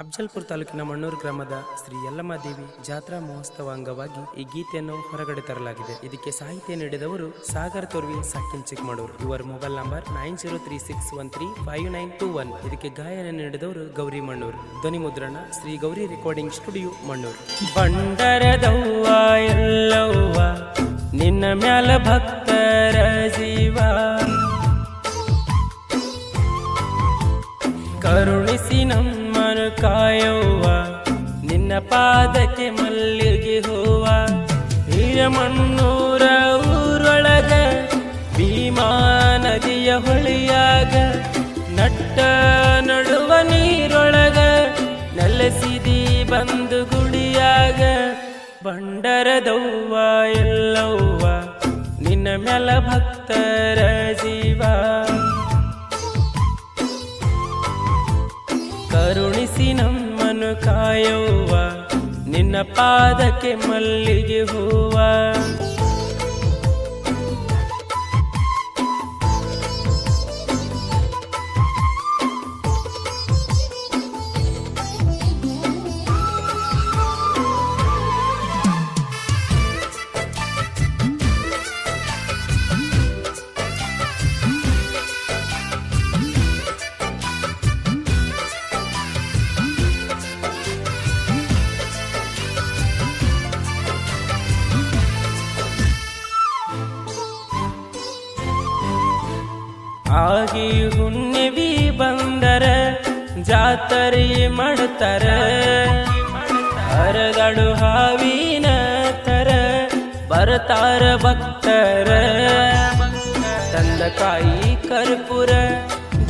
ಅಫ್ಜಲ್ಪುರ ತಾಲೂಕಿನ ಮಣ್ಣೂರು ಗ್ರಾಮದ ಶ್ರೀ ಯಲ್ಲಮ್ಮ ದೇವಿ ಜಾತ್ರಾ ಮಹೋತ್ಸವ ಅಂಗವಾಗಿ ಈ ಗೀತೆಯನ್ನು ಹೊರಗಡೆ ತರಲಾಗಿದೆ. ಇದಕ್ಕೆ ಸಾಹಿತ್ಯ ನೀಡಿದವರು ಸಾಗರ್ ತೋರ್ವಿ, ಸಾಕಿನ್ ಚಿಕ್ಕಮಗಳೂರು. ಇವರ mobile number nine zero three six one three five nine two one. ಇದಕ್ಕೆ ಗಾಯನ ನೀಡಿದವರು ಗೌರಿ ಮಣ್ಣೂರು. ಧ್ವನಿ ಮುದ್ರಣ ಶ್ರೀ ಗೌರಿ ರೆಕಾರ್ಡಿಂಗ್ ಸ್ಟುಡಿಯೋ ಮಣ್ಣೂರು. ಬಂಡರದವ್ವ ನಿನ್ನ ಮ್ಯಾಲ ಭಕ್ತರ ಜೀವ. ಕರುಣಿಸಿ ನಮ್ಮನು ಕಾಯವ್ವ, ನಿನ್ನ ಪಾದಕ್ಕೆ ಮಲ್ಲಿಗೆ ಹೂವ. ಹಿರಮಣ್ಣೂರ ಊರೊಳಗ, ಭೀಮಾ ನದಿಯ ಹೊಳಿಯಾಗ, ನಟ್ಟ ನಡುವ ನೀರೊಳಗ, ನೆಲೆಸಿದಿ ಬಂದು ಗುಡಿಯಾಗ. ಬಂಡರದವ್ವ ಎಲ್ಲವ್ವ, ನಿನ್ನ ಮ್ಯಾಲ ಭಕ್ತರ ಜೀವ. ಕರುಣಿಸಿ ನಮ್ಮನು ಕಾಯುವ ನಿನ್ನ ಪಾದಕ್ಕೆ ಮಲ್ಲಿಗೆ ಹೂವ. ಆಗಿ ಹುಣ್ಣಿವಿ ಬಂದರ, ಜಾತರಿ ಮಾಡ್ತಾರ. ಹರದಳು ಹಾವಿನ ತರ ಬರ್ತಾರ ಭಕ್ತರ. ತಂದ ಕಾಯಿ ಕರ್ಪೂರ,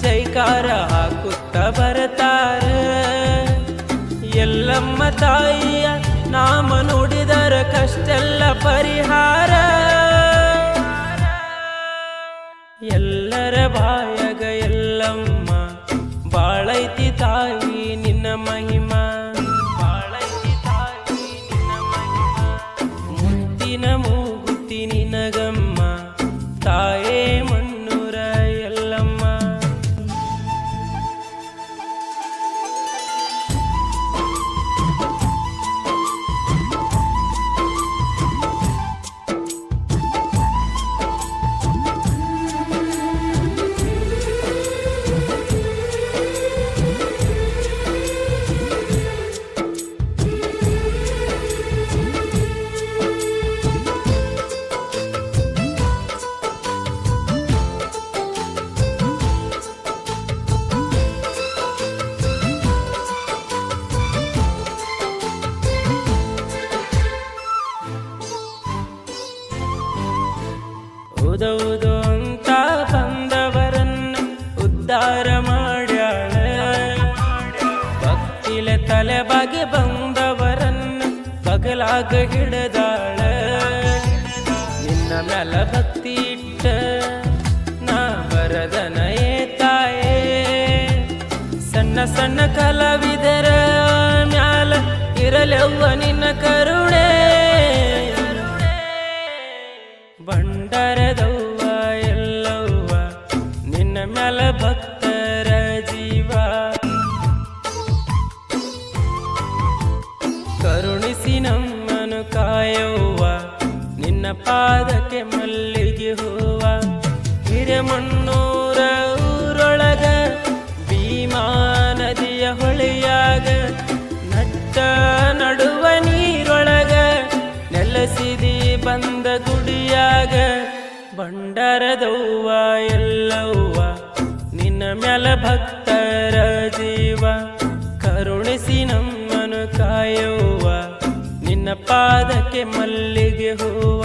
ಜೈಕಾರ ಹಾಕುತ್ತ ಬರತಾರ. ಎಲ್ಲಮ್ಮ ತಾಯಿಯ ನಾಮ ನುಡಿದರ ಕಷ್ಟೆಲ್ಲ ಪರಿಹಾರ. ಬಾಯಗ ಎಲ್ಲಮ್ಮ ಬಾಳೈತಿ ತಾಯಿ ನಿನ್ನ ಮಹಿಮ. ಬಾಳೈತಿ ತಾಯಿ ನಿನ್ನ ಮಹಿಮ. ಮುತ್ತಿನ ಮೂಗುತ್ತಿ ನಿನಗಮ್ಮ ತಾಯೇ ಉದೌದು ಅಂತ ಬಂದವರನ್ನ ಉದ್ಧಾರ ಮಾಡ್ಯಾಳ. ಭಕ್ತಿಲೆ ತಲೆ ಬಗೆ ಬಂದವರನ್ನ ಬಗಲಾಗ ಹಿಡದಾಳ. ನಿನ್ನ ಮ್ಯಾಲ ಭಕ್ತಿ ಇಟ್ಟ ನಾ ಬರದನಯೇ ತಾಯೇ? ಸಣ್ಣ ಸಣ್ಣ ಕಲಾವಿದರ ಮ್ಯಾಲ ಇರಲೆವ್ವ ನಿನ್ನ ಕರುಣೆ? ಬಂಡರದವ್ವ ಎಲ್ಲವ್ವ, ನಿನ್ನ ಮ್ಯಾಲ ಭಕ್ತರ ಜೀವ. ಕರುಣಿಸಿ ನಮ್ಮನು ಕಾಯವ್ವ, ನಿನ್ನ ಪಾದಕ್ಕೆ ಮಲ್ಲಿಗೆ ಹೂವ. ಹಿರೇಮಣ್ಣೂರ ಊರೊಳಗ ಭೀಮಾ ನದಿಯ ಹೊಳೆಯಾಗ ಗುಡಿಯಾಗ ಬಂಡರದವ್ವ ಎಲ್ಲವ್ವ ನಿನ್ನ ಮ್ಯಾಲ ಭಕ್ತರ ಜೀವ. ಕರುಣಿಸಿ ನಮ್ಮನು ಕಾಯವ್ವ ನಿನ್ನ ಪಾದಕ್ಕೆ ಮಲ್ಲಿಗೆ ಹೂವ.